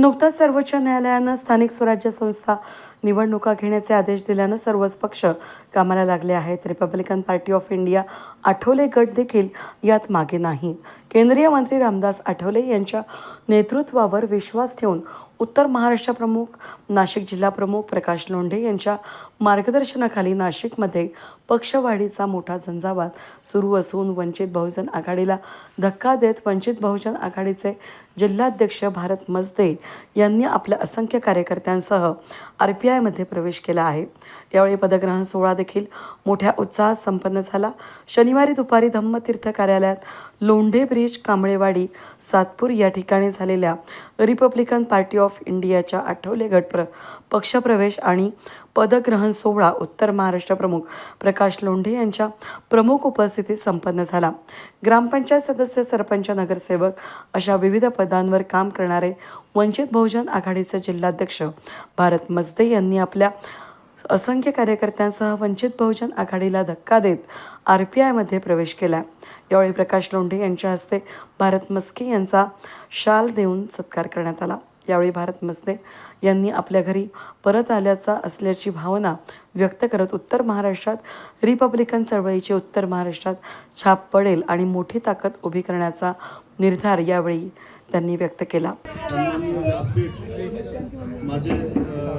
नुकताच सर्वोच्च न्यायालयानं स्थानिक स्वराज्य संस्था निवडणुका घेण्याचे आदेश दिल्यानं सर्वच पक्ष कामाला लागले आहेत. Republican Party of India Athawale गट देखील यात मागे नाही. केंद्रीय मंत्री रामदास आठवले यांच्या नेतृत्वावर विश्वास ठेवून उत्तर महाराष्ट्र प्रमुख नाशिक जिल्हा प्रमुख प्रकाश लोंढे यांच्या मार्गदर्शनाखाली नाशिकमध्ये पक्षवाढीचा मोठा झंझावात सुरू असून वंचित बहुजन आघाडीला धक्का देत वंचित बहुजन आघाडीचे जिल्हाध्यक्ष भारत मजदे यांनी आपल्या असंख्य कार्यकर्त्यांसह आर पी आयमध्ये प्रवेश केला आहे. यावेळी पदग्रहण सोहळा देखील मोठ्या उत्साहात संपन्न झाला. शनिवारी दुपारी धम्मतीर्थ कार्यालयात लोंढे ब्रिज कांबळेवाडी सातपूर या ठिकाणी झालेल्या रिपब्लिकन पार्टी ऑफ इंडियाच्या आठवले गटप्र पक्षप्रवेश आणि पदग्रहण सोहळा उत्तर महाराष्ट्र प्रमुख प्रकाश लोंढे यांच्या प्रमुख उपस्थितीत संपन्न झाला. ग्रामपंचायत सदस्य सरपंच नगरसेवक अशा विविध पदांवर काम करणारे वंचित बहुजन आघाडीचे जिल्हाध्यक्ष भारत मजदे यांनी आपल्या असंख्य कार्यकर्त्यांसह वंचित बहुजन आघाडीला धक्का देत आर पी आयमध्ये प्रवेश केला. यावेळी प्रकाश लोंढे यांच्या हस्ते भारत मस्के यांचा शाल देऊन सत्कार करण्यात आला. यावेळी भारत मस्ते यांनी आपल्या घरी परत आल्याचा असल्याची भावना व्यक्त करत उत्तर महाराष्ट्रात रिपब्लिकन चळवळीची उत्तर महाराष्ट्रात छाप पडेल आणि मोठी ताकद उभी करण्याचा निर्धार यावेळी त्यांनी व्यक्त केला. सन्माननीय व्यासपीठ माझे अ,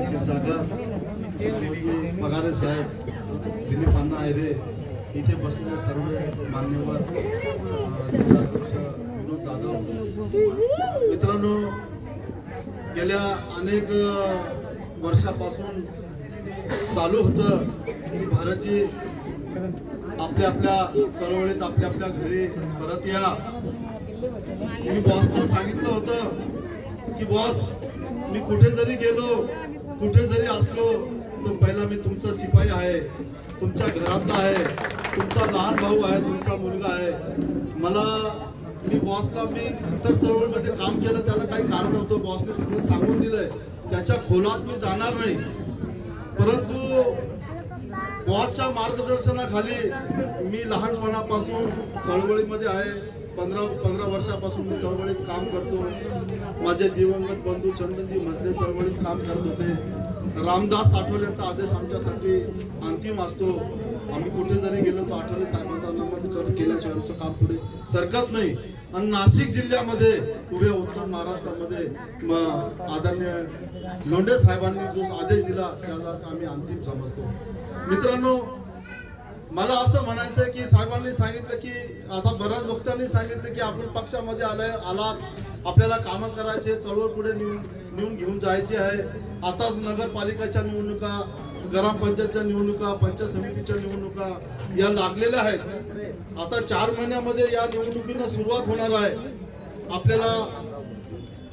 क्षीरसागर पगारे साहेब दिलीप अण्णा आयरे इथे बसलेले सर्व मान्यवर अ, जिल्हाध्यक्ष विनोद जाधव. मित्रांनो गेल्या अनेक वर्षापासून चालू होतं की भारतची आपल्या आपल्या चळवळीत आपल्या आपल्या घरी परत या. मी बॉसला सांगितलं होतं की बॉस मी कुठे जरी गेलो कुठे जरी असलो तो पहिला मी तुमचा सिपाही आहे तुमच्या घरातला आहे तुमचा लहान भाऊ आहे तुमचा मुलगा आहे. मला मी बॉसला मी इतर चळवळीमध्ये काम केलं त्याला काही कारण होतं. बॉसने सगळं सांगून दिलंय. त्याच्या खोलात मी जाणार नाही. परंतु बॉसच्या मार्गदर्शनाखाली मी लहानपणापासून चळवळीमध्ये आहे. पंधरा पंधरा वर्षापासून मी चळवळीत काम करतो. माझे दिवंगत बंधू चंदनजी मजदे चळवळीत काम करत होते. रामदास आठवलेंचा आदेश आमच्यासाठी अंतिम असतो. आम्ही कुठे जरी गेलो तर आठवले साहेबांचा नमन कर केल्याशिवाय आमचं काम पुढे सरकत नाही. आणि नाशिक जिल्ह्यामध्ये उभ्या उत्तर महाराष्ट्रामध्ये आदरणीय लोंढे साहेबांनी जो आदेश दिला त्याला आम्ही अंतिम समजतो. मित्रांनो मला असं म्हणायचं आहे की साहेबांनी सांगितलं की आता बऱ्याच भक्तांनी सांगितलं की आपण पक्षामध्ये आलाय आला आपल्याला कामं करायचे चळवळ पुढे नेऊन नेऊन घेऊन जायचे आहे. आताच नगरपालिकाच्या निवडणुका ग्रामपंचायतच्या निवडणुका पंचायत समितीच्या निवडणुका या लागलेल्या आहेत. आता चार महिन्यामध्ये या निवडणुकींना सुरुवात होणार आहे. आपल्याला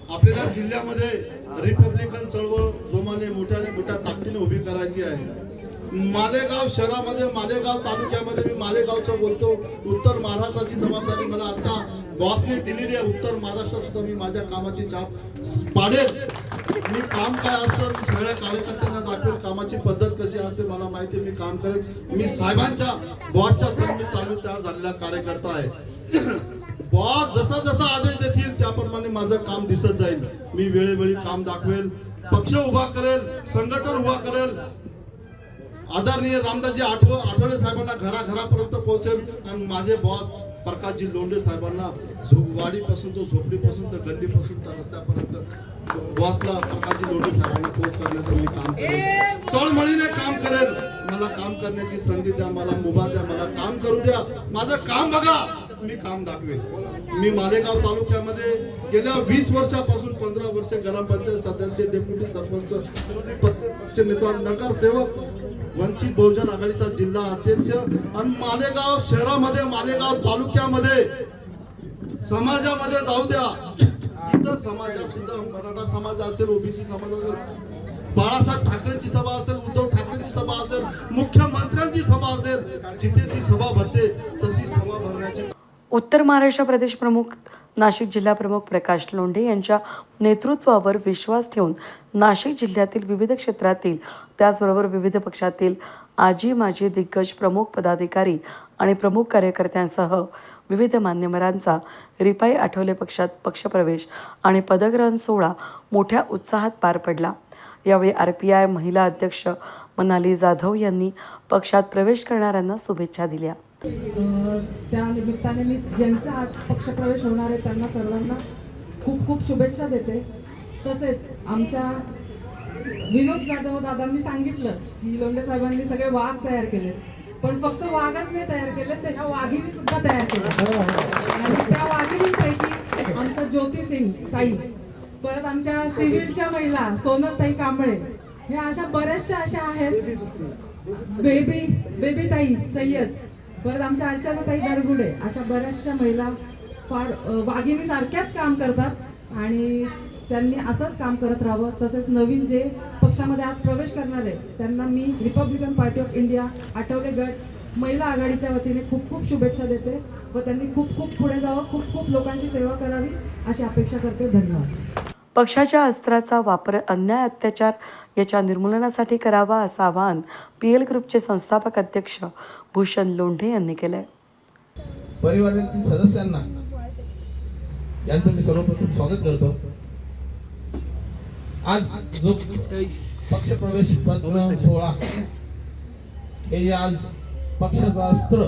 आपल्याला जिल्ह्यामध्ये रिपब्लिकन चळवळ जोमाने मोठ्याने मोठ्या ताकदीने उभी करायची आहे. मालेगाव शहरामध्ये मालेगाव तालुक्यामध्ये मी मालेगावचं बोलतो. उत्तर महाराष्ट्राची जबाबदारी मला आता बॉसने दिलेली आहे. उत्तर महाराष्ट्रात सुद्धा मी माझ्या कामाची छाप पाडेल. मी काम काय असतं मी सगळ्या कार्यकर्त्यांना दाखवेल कामाची पद्धत कशी असते मला माहिती आहे, मी काम करेल मी साहेबांच्या बॉसच्या तन्मी तालमी तयार झालेला कार्यकर्ता आहे. बॉस जसा जसा आदेश देतील त्याप्रमाणे माझं काम दिसत जाईल. मी वेळोवेळी काम दाखवेल पक्ष उभा करेल संघटन उभा करेल आदरणीय रामदासजी आठव आठवले साहेबांना घराघरापर्यंत पोहोचेल. आणि माझे बॉस प्रकाशजी लोंढे साहेबांना झोपवाडीपासून तो झोपडीपासून तर गल्लीपासून तर रस्त्यापर्यंत बॉसला प्रकाशजी लोंढे साहेबांना पोहोच करण्याचं मी काम करेल. तळमळीने काम करेल. मला काम करण्याची संधी द्या मला मुभा द्या मला काम करू द्या. माझं काम बघा मी काम दाखवेल. मी मालेगाव तालुक्यामध्ये गेल्या वीस वर्षापासून पंधरा वर्ष ग्रामपंचायत सदस्य डेप्युटी सरपंच पक्ष नेता नगरसेवक वंचित बहुजन आघाडीचा जिल्हा अध्यक्ष आणि मालेगाव शहरामध्ये मालेगाव तालुक्यामध्ये समाजामध्ये जाऊ द्या. इतर समाजात सुद्धा मराठा समाज असेल ओबीसी समाज असेल बाळासाहेब ठाकरेंची सभा असेल उद्धव ठाकरेंची सभा असेल मुख्यमंत्र्यांची सभा असेल जिथे ती सभा भरते तशी सभा भरण्याची उत्तर महाराष्ट्र प्रदेश प्रमुख नाशिक जिल्हा प्रमुख प्रकाश लोंढे यांच्या नेतृत्वावर विश्वास ठेवून नाशिक जिल्ह्यातील विविध क्षेत्रातील त्याचबरोबर विविध पक्षातील आजी माजी दिग्गज प्रमुख पदाधिकारी आणि प्रमुख कार्यकर्त्यांसह विविध मान्यवरांचा रिपाई आठवले पक्षात पक्षप्रवेश आणि पदग्रहण सोहळा मोठ्या उत्साहात पार पडला. यावेळी आर पी आय महिला अध्यक्ष मनाली जाधव यांनी पक्षात प्रवेश करणाऱ्यांना शुभेच्छा दिल्या. त्या निमित्ताने मी ज्यांचा आज पक्षप्रवेश होणार आहे त्यांना सर्वांना खूप खूप शुभेच्छा देते. तसेच आमच्या विनोद जाधव दादांनी सांगितलं की लोंढे साहेबांनी सगळे वाघ तयार केले. पण फक्त वाघच नाही तयार केले त्याच्या वाघिनी सुद्धा तयार केल्या आणि त्या वाघिनीपैकी आमच्या ज्योती सिंग ताई परत आमच्या सिव्हिलच्या महिला सोनल ताई कांबळे ह्या अशा बऱ्याचशा अशा आहेत. बेबी बेबी ताई सय्यद परत आमच्या अर्चना ताई दरगुडे अशा बऱ्याचशा महिला फार वाघिनी सारख्याच काम करतात. आणि त्यांनी असंच काम करत राहावं. तसेच नवीन जे पक्षामध्ये आज प्रवेश करणार आहे त्यांना मी Republican Party of India Athawale गट महिला आघाडीच्या वतीने खूप खूप शुभेच्छा देते व त्यांनी खूप खूप पुढे जावं खूप खूप लोकांची सेवा करावी अशी अपेक्षा करते. धन्यवाद. पक्षाच्या अस्त्राचा वापर अन्याय अत्याचार याच्या निर्मूलनासाठी करावा असं आवाहन पी एल ग्रुपचे संस्थापक अध्यक्ष भूषण लोंढे यांनी केलंय. परिवारातील सदस्यांना यांचं मी सर्वप्रथम स्वागत करतो. आज जो पक्षप्रवेश पत्र सोहळा हे जे आज पक्षाचं अस्त्र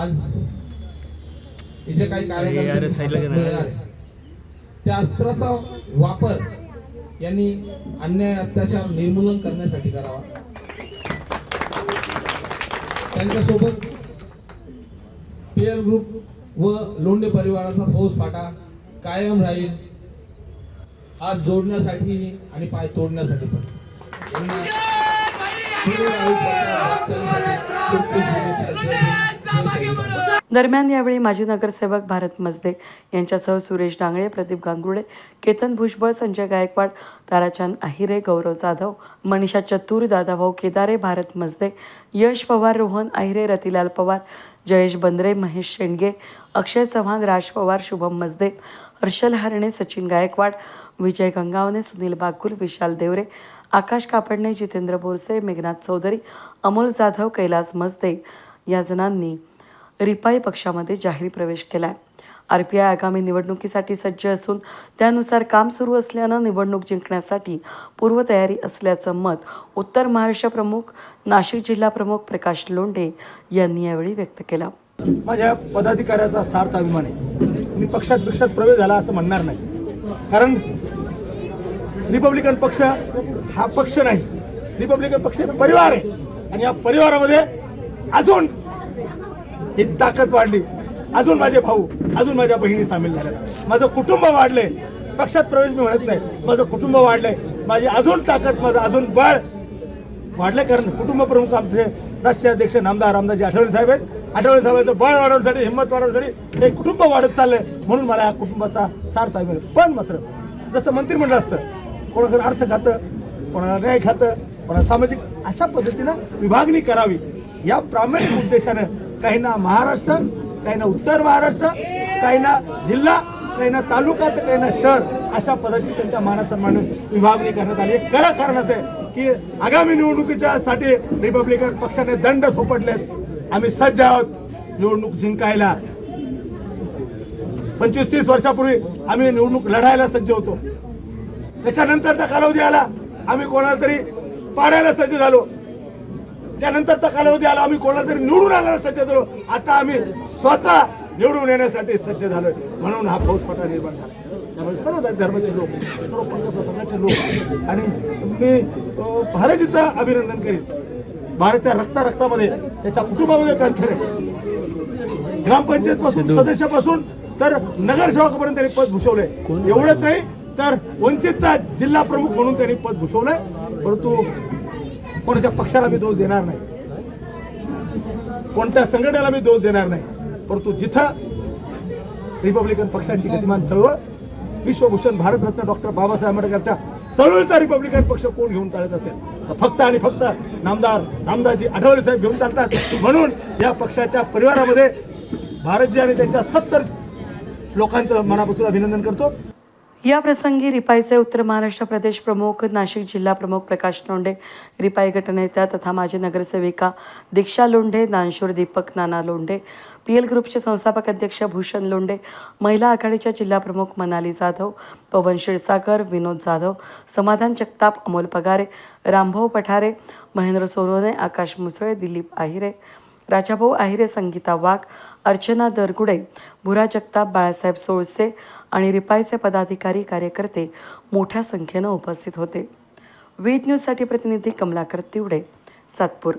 आज हे जे काही आहे, त्या अस्त्राचा वापर यांनी अन्याय अत्याचार निर्मूलन करण्यासाठी करावा. त्यांच्यासोबत पीएल ग्रुप व लोंढे परिवाराचा फौज फाटा कायम राहील. हात जोडण्यासाठी आणि पाय तोडण्यासाठी पण. दरम्यान यावेळी माजी नगरसेवक भारत मजदे यांच्यासह सुरेश डांगळे प्रदीप गांगुर्डे केतन भुजबळ संजय गायकवाड ताराचंद अहिरे गौरव जाधव मनीषा चतुर दादाभाऊ केदारे भारत मजदे यश पवार रोहन अहिरे रतिलाल पवार जयेश बंद्रे महेश शेंडगे अक्षय चव्हाण राज पवार शुभम मजदे हर्षल हरणे सचिन गायकवाड विजय गंगावने सुनील बागुल विशाल देवरे आकाश कापडणे जितेंद्र बोरसे मेघनाथ चौधरी अमोल जाधव कैलास मस्ते या जणांनी रिपाई पक्षामध्ये जाहीर प्रवेश केला आहे आर पी आय आगामी निवडणुकीसाठी सज्ज असून त्यानुसार काम सुरू असल्यानं निवडणूक जिंकण्यासाठी पूर्वतयारी असल्याचं मत उत्तर महाराष्ट्र प्रमुख नाशिक जिल्हा प्रमुख प्रकाश लोंढे यांनी यावेळी व्यक्त केलं. माझ्या पदाधिकाऱ्याचा सार्थ अभिमान आहे. मी पक्षात पक्षात प्रवेश झाला असं म्हणणार नाही. कारण रिपब्लिकन पक्ष हा पक्ष नाही. रिपब्लिकन पक्ष हे परिवार आहे. आणि या परिवारामध्ये अजून ही ताकद वाढली. अजून माझे भाऊ अजून माझ्या बहिणी सामील झाल्यात. माझं कुटुंब वाढले पक्षात प्रवेश मी म्हणत नाही. माझं कुटुंब वाढलंय. माझी अजून ताकद माझं अजून बळ वाढले कारण कुटुंब प्रमुख आमचे राष्ट्रीय अध्यक्ष नामदार रामदासजी आठवले साहेब आहेत. आठवले साहेबांचं बळ वाढवण्यासाठी हिंमत वाढवण्यासाठी हे कुटुंब वाढत चाललंय म्हणून मला या कुटुंबाचा सार्थ मिळेल. पण मात्र जसं मंत्रिमंडळ असतं कोणाकडे अर्थ खातं कोणाला न्याय खातं कोणाला सामाजिक अशा पद्धतीनं विभागणी करावी. या प्रामाणिक उद्देशानं काहींना महाराष्ट्र काहींना उत्तर महाराष्ट्र काहींना जिल्हा काहींना तालुका तर काहींना शहर अशा पद्धतीने त्यांच्या मानसन्मान विभागणी करण्यात आली. खरं कारण आहे की आगामी निवडणुकीच्या साठी रिपब्लिकन पक्षाने दंड थोपटलेत. आम्ही सज्ज आहोत. निवडणूक जिंकायला. पंचवीस तीस वर्षापूर्वी आम्ही निवडणूक लढायला सज्ज होतो. त्याच्यानंतरचा कालावधी आला आम्ही कोणाला तरी पाडायला सज्ज झालो. त्यानंतरचा कालावधी आला आम्ही कोणाला तरी निवडून आणायला सज्ज झालो. आता आम्ही स्वतः निवडून येण्यासाठी सज्ज झालोय. म्हणून हा फौजफाटा निर्माण झाला. त्यामुळे सर्व जाती धर्माचे लोक सर्व पंथ समाजाचे लोक आणि मी भारतीचं अभिनंदन करेन. भारतच्या रक्ता रक्तामध्ये त्याच्या कुटुंबामध्ये पॅन्थर आहे ग्रामपंचायत पासून सदस्यापासून तर नगरसेवकापर्यंत त्यांनी पद भूषवलंय. एवढंच नाही तर वंचितचा जिल्हा प्रमुख म्हणून त्यांनी पद भूषवलंय. परंतु कोणाच्या पक्षाला मी दोष देणार नाही. कोणत्या संघटनेला मी दोष देणार नाही. परंतु जिथं रिपब्लिकन पक्षाची गतिमान चळवळ विश्वभूषण भारतरत्न डॉक्टर बाबासाहेब आंबेडकरच्या चळवळीचा रिपब्लिकन पक्ष कोण घेऊन चालत असेल? फक्त आणि फक्त नामदार रामदाजी आठवले साहेब घेऊन चालतात. म्हणून या पक्षाच्या परिवारामध्ये भारतजी आणि त्यांच्या सत्तर लोकांचं मनापासून अभिनंदन करतो. या प्रसंगी रिपाईचे उत्तर महाराष्ट्र प्रदेश प्रमुख नाशिक जिल्हा प्रमुख प्रकाश लोंढे रिपाई गटनेत्या तथा माजी नगरसेविका दीक्षा लोंढे दानशूर दीपक नाना लोंढे पी एल ग्रुपचे संस्थापक अध्यक्ष भूषण लोंढे महिला आघाडीच्या जिल्हा प्रमुख मनाली जाधव पवन क्षीरसागर विनोद जाधव समाधान जगताप अमोल पगारे रामभाऊ पठारे महेंद्र सोनवणे आकाश मुसळे दिलीप आहिरे राजाभाऊ आहिरे संगीता वाघ अर्चना दरगुडे भुरा जगताप बाळासाहेब सोळसे आणि रिपाईचे पदाधिकारी कार्यकर्ते मोठ्या संख्येनं उपस्थित होते. वेद न्यूजसाठी प्रतिनिधी कमलाकर तिवडे सातपूर.